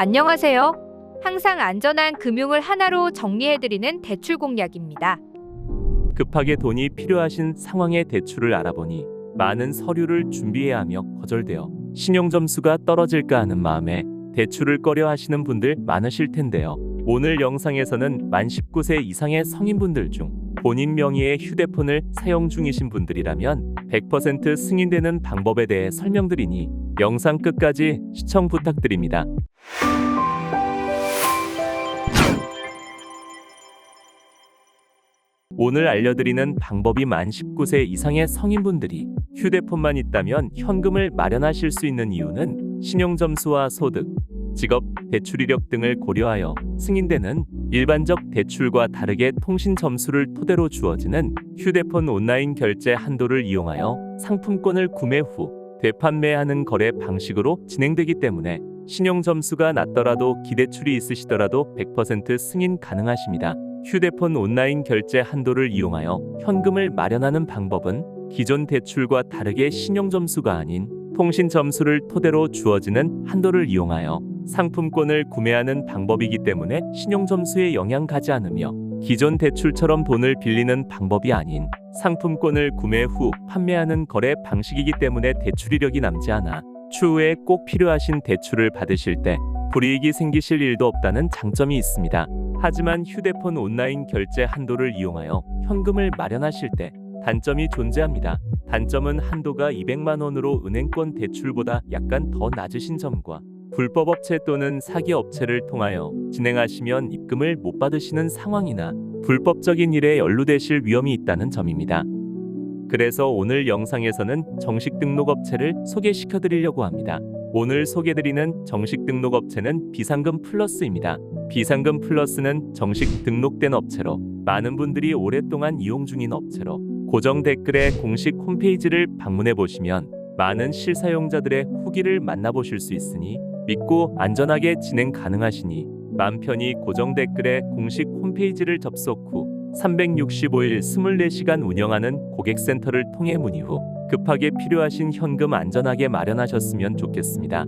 안녕하세요. 항상 안전한 금융을 하나로 정리해드리는 대출 공략입니다. 급하게 돈이 필요하신 상황의 대출을 알아보니 많은 서류를 준비해야 하며 거절되어 신용 점수가 떨어질까 하는 마음에 대출을 꺼려 하시는 분들 많으실 텐데요. 오늘 영상에서는 만 19세 이상의 성인분들 중 본인 명의의 휴대폰을 사용 중이신 분들이라면 100% 승인되는 방법에 대해 설명드리니 영상 끝까지 시청 부탁드립니다. 오늘 알려드리는 방법이 만 19세 이상의 성인분들이 휴대폰만 있다면 현금을 마련하실 수 있는 이유는 신용점수와 소득, 직업, 대출 이력 등을 고려하여 승인되는 일반적 대출과 다르게 통신 점수를 토대로 주어지는 휴대폰 온라인 결제 한도를 이용하여 상품권을 구매 후 되판매하는 거래 방식으로 진행되기 때문에 신용 점수가 낮더라도 기대출이 있으시더라도 100% 승인 가능하십니다. 휴대폰 온라인 결제 한도를 이용하여 현금을 마련하는 방법은 기존 대출과 다르게 신용 점수가 아닌 통신 점수를 토대로 주어지는 한도를 이용하여 상품권을 구매하는 방법이기 때문에 신용 점수에 영향 가지 않으며 기존 대출처럼 돈을 빌리는 방법이 아닌 상품권을 구매 후 판매하는 거래 방식이기 때문에 대출 이력이 남지 않아 추후에 꼭 필요하신 대출을 받으실 때 불이익이 생기실 일도 없다는 장점이 있습니다. 하지만 휴대폰 온라인 결제 한도를 이용하여 현금을 마련하실 때 단점이 존재합니다. 단점은 한도가 200만 원으로 은행권 대출보다 약간 더 낮으신 점과 불법 업체 또는 사기 업체를 통하여 진행하시면 입금을 못 받으시는 상황이나 불법적인 일에 연루되실 위험이 있다는 점입니다. 그래서 오늘 영상에서는 정식 등록 업체를 소개시켜 드리려고 합니다. 오늘 소개드리는 정식 등록 업체는 비상금 플러스입니다. 비상금 플러스는 정식 등록된 업체로 많은 분들이 오랫동안 이용 중인 업체로 고정 댓글에 공식 홈페이지를 방문해 보시면 많은 실사용자들의 후기를 만나보실 수 있으니 믿고 안전하게 진행 가능하시니 맘 편히 고정 댓글에 공식 홈페이지를 접속 후 365일 24시간 운영하는 고객센터를 통해 문의 후 급하게 필요하신 현금 안전하게 마련하셨으면 좋겠습니다.